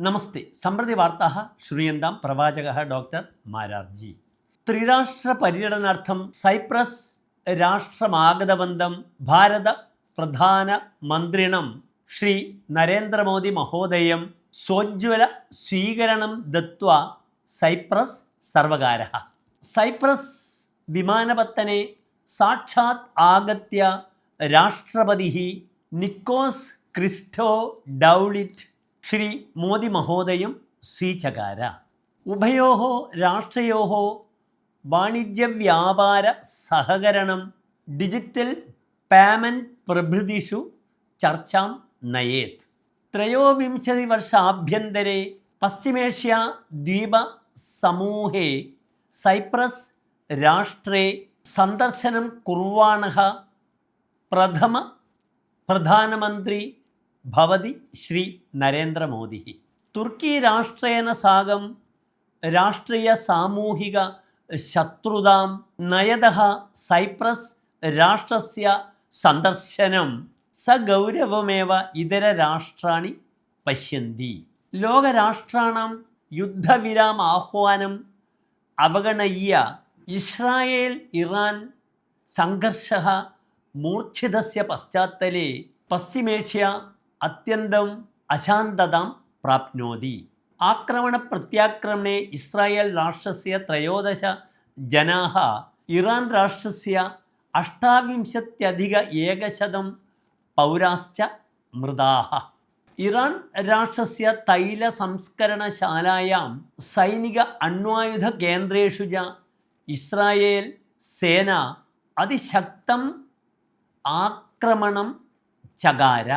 നമസ്തേ. സമ്പ്രതി വാർത്താ ശ്രൂയന്താം പ്രവാചക ഡോക്ടർ മാരാർജി. ത്രിരാഷ്ട്ര പര്യടനാർത്ഥം സൈപ്രസ് രാഷ്ട്രമാഗതബന്ധം ഭാരത പ്രധാന മന്ത്രിണം ശ്രീ നരേന്ദ്രമോദി മഹോദയം സോജ്വല സ്വീകരണം ദത്വ സൈപ്രസ് സർവകാര സൈപ്രസ് വിമാനപത്തനെ സാക്ഷാത് ആഗത്യ രാഷ്ട്രപതി Nikos Christodoulides Shri Modi മഹോദയം സ്വീചകാര ഉഭയോः വാണിജ്യ വാണിജ്യവ്യാപാര സഹകരണം ഡിജിറ്റൽ പേമെന്റ് പ്രഭൃതിഷു ചർച്ചാം നയേത്. ത്രയോവിംശതിവർഷാഭ്യന്തരെ പശ്ചിമേഷ്യ ദ്വീപ സമൂഹേ സൈപ്രസ് രാഷ്ട്രേ സന്ദർശനം കുർവാണ പ്രഥമ പ്രധാനമന്ത്രി ഭവതി ശ്രീ നരേന്ദ്രമോദി തുർക്കി രാഷ്ട്രേന സാകം രാഷ്ട്രീയ സാമൂഹിക ശത്രുതാം നയത സൈപ്രസ് രാഷ്ട്രസ്യ സന്ദർശനം സഗൗരവമേവ ഇതര രാഷ്ട്രാണി പശ്യന്തി. ലോകരാഷ്ട്രാണം യുദ്ധവിരാം ആഹ്വാനം അവഗണയ്യ ഇസ്രായേൽ ഇറാൻ സംഘർഷ മൂർച്ഛിതസ്യ പശ്ചാത്തലെ പശ്ചിമേഷ്യ അത്യന്തം അശാന്തത പ്രാപ്നോതി. ആക്രമണ പ്രത്യാക്രമണെ ഇസ്രായേൽ രാഷ്ട്രസ്യ ത്രയോദശ ജനാഹ. ഇറാൻ രാഷ്ട്രസ്യ അഷ്ടാവിംശത്യധിക ഏകശതം പൗരാശ്ച മൃതാഹ ഇറാൻ രാഷ്ട്രസ്യ തൈല സംസ്കരണശാലായാം സൈനിക അണ്വായുധ കേന്ദ്രേഷു ച ഇസ്രായേൽ സേന അതിശക്തം ആക്രമണം ചകാര.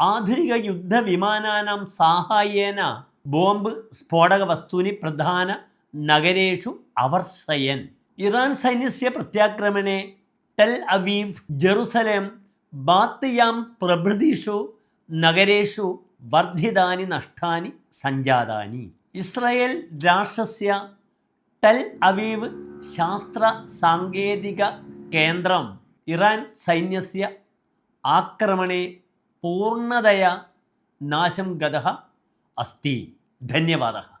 ആധുനിക യുദ്ധവിമാനാനാം സാഹായ്യേന ബോംബ് സ്ഫോടക വസ്തുനി പ്രധാന നഗരേഷു അവർഷയൻ ഇറാൻ സൈന്യസ്യ പ്രത്യാക്രമണെ Tel Aviv Jerusalem Bat Yam പ്രഭൃതിഷു നഗരേഷു വർദ്ധിതാനി നഷ്ടാനി സഞ്ജാതാനി ഇസ്രായേൽ രാഷ്ട്രസ്യ ടെൽ അവീവ് ശാസ്ത്ര സാങ്കേതിക കേന്ദ്രം. ഇറാൻ സൈന്യസ്യ ആക്രമണെ പൂർണതയ നാശം ഗത അസ്തി. ധന്യവാദ.